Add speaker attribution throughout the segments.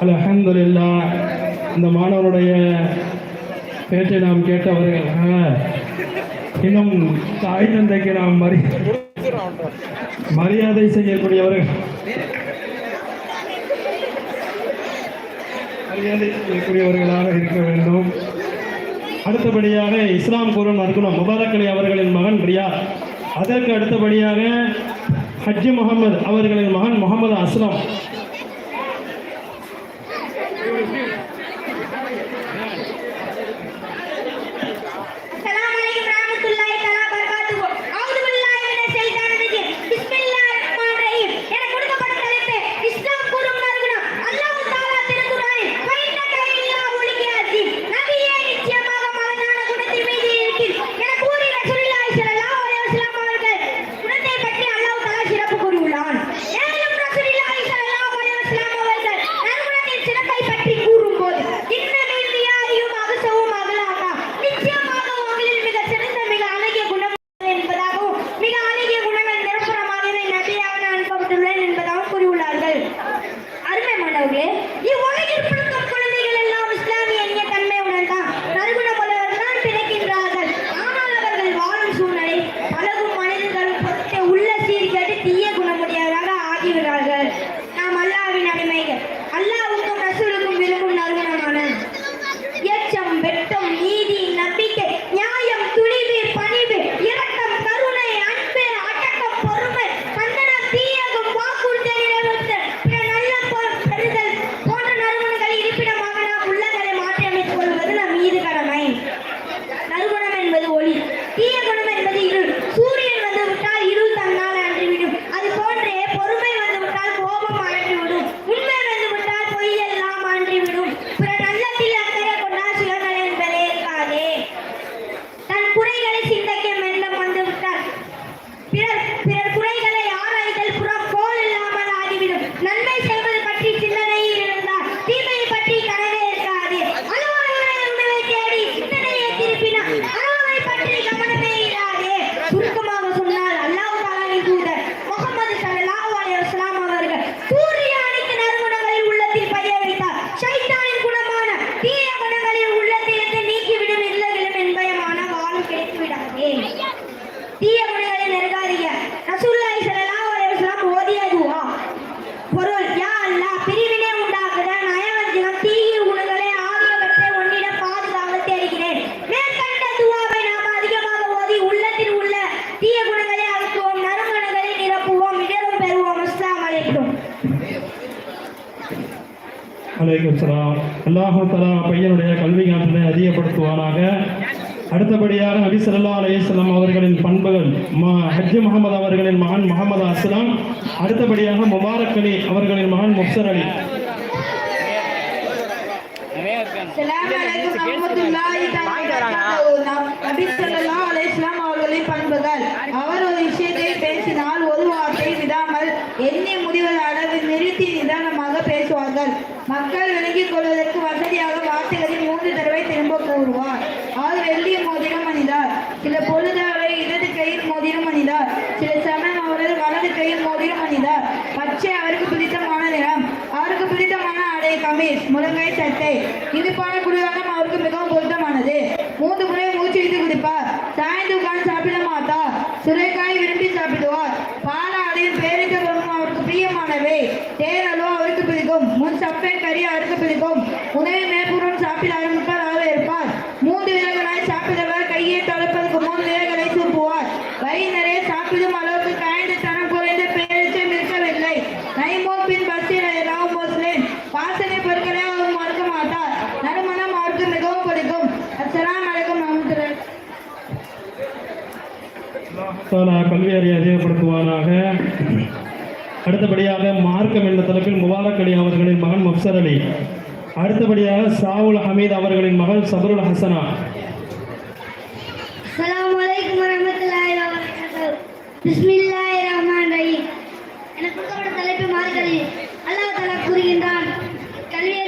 Speaker 1: அலஹந்துல்லா இந்த மாணவருடைய பேச்சை நாம் கேட்டவர்கள் இன்னும் தாய் தந்தைக்கு நாம் மரி மரியாதை செய்யக்கூடியவர்கள். மரியாதை செய்யக்கூடியவர்களாக இருக்க வேண்டும். அடுத்தபடியாக இஸ்லாம் கூறும் நற்குணம் முபாரக் அவர்களின் மகன் ரியா. அதற்கு அடுத்தபடியாக ஹஜ்ஜி முகமது அவர்களின் மகன் முகமது அஸ்லாம். அலைவசலாம் தலா பையனுடைய கல்வி ஞானத்தை அதிகப்படுத்துவானாக. அடுத்தபடியாக நபி சொல்லா அலையம் அவர்களின் பண்புகள் ஹஜ் முகமது அவர்களின் மகன் முகமது அஸ்லாம் அடுத்தபடியாக முபாரக் அலி அவர்களின் மகன் முப்சர் அலி.
Speaker 2: நிறைய வரது கையில் மோதிரும் அணிந்தார் பச்சை அவருக்கு பிடித்தமான நிறம். அவருக்கு பிடித்தமான ஆடை கமீஸ் முருங்கை சட்டை. இனிப்பான குளிரானம் அவருக்கு மிகவும் பொருத்தமானது. மூன்று முறை மூச்சு விட்டு குடிப்பார் சாய்ந்து உட்கார்ந்து சாப்பிட மாட்டார் சுரைக்காய் விரும்பி சாப்பிடுவார். பால ஆடையும் பேரித்தவரும் அவருக்கு பிரியமானவை. தேரலோ அவருக்கு பிடிக்கும். முன் சப்பை கறி அவருக்கு பிடிக்கும். உணவு
Speaker 1: கல்வி அறிவை அதிகப்படுத்துவானாக. அடுத்தபடியாக மார்க்கம் என்ற தரப்பில் முபாரக் அலி அவர்களின் மகன் மப்சர் அலி. அடுத்தபடியாக சாவுல் ஹமீத் அவர்களின் மகள் சபருல் ஹசனா.
Speaker 3: எனக்கு தலைப்பு மார்க்கறி அல்லாஹ் தலா கூறுகின்றான் கல்வி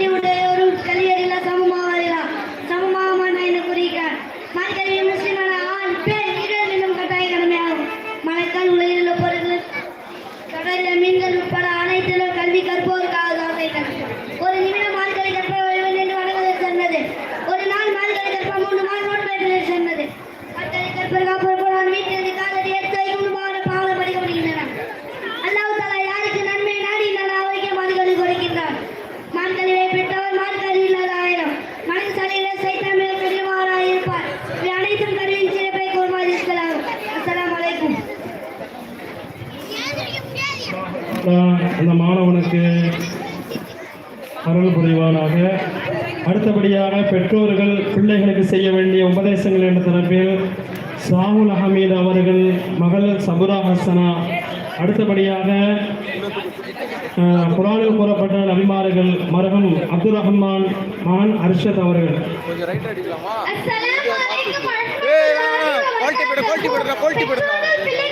Speaker 3: தான்
Speaker 4: அந்த மாணவனுக்கு அருள் புரிவானாக அடுத்தபடியாக பெற்றோர்கள் பிள்ளைகளுக்கு செய்ய வேண்டிய உபதேசங்கள் என்ற தரப்பில் சாகுல் அகமீது அவர்கள் மகள் சபுரா ஹசனா அடுத்தபடியாக குரானில் கூறப்பட்ட நபிமார்கள் மருகன் அப்துல் ரஹ்மான் மான் அர்ஷத் அவர்கள்
Speaker 5: போட்டி போட்டி
Speaker 6: போட்டி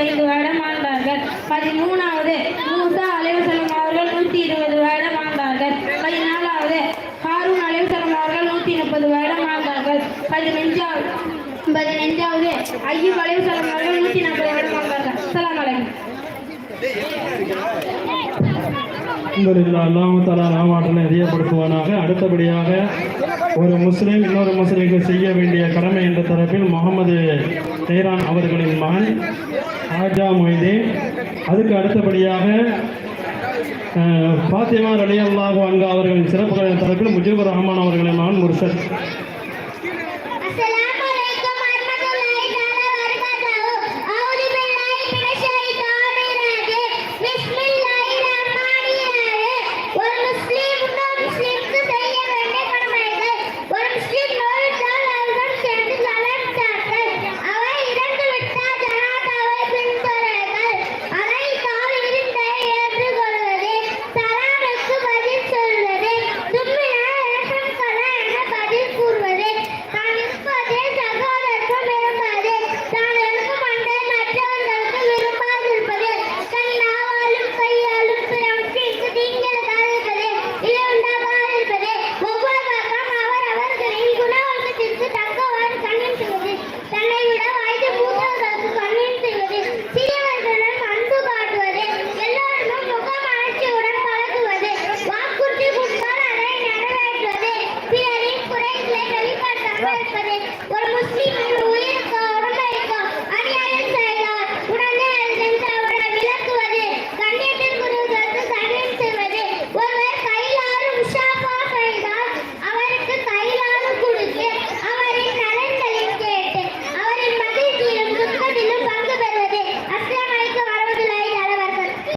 Speaker 6: ஐந்து வருடம் ஆண்டார்கள் பதிமூணாவது மூசா அலைவசலம் அவர்கள் நூற்றி இருபது வருடம் ஆண்டார்கள் பதினாலாவது ஹாரூன் அலைவசலம் அவர்கள் நூற்றி முப்பது வருடம் ஆண்டார்கள் பதினைஞ்சாவது பதினைஞ்சாவது ஐயூப் அலைவசலம் அவர்கள் நூற்றி நாற்பது வருடம் ஆண்டார்கள் சலாம் அலைக்கும்
Speaker 4: அல்லாம தலா நாமாற்றலை அதிகப்படுத்துவானாக அடுத்தபடியாக ஒரு முஸ்லீம் இன்னொரு முஸ்லீமுக்கு செய்ய வேண்டிய கடமை என்ற தரப்பில் முகமது தெஹ்ரான் அவர்களின் மகன் ஆஜா மொய்தீன். அதுக்கு அடுத்தபடியாக ஃபாத்திமா ரலி அல்லாஹ் அங்கு அவர்களின் சிறப்பு தரப்பில் முஜிபுர் ரஹ்மான் அவர்களின் மகன் முர்சத்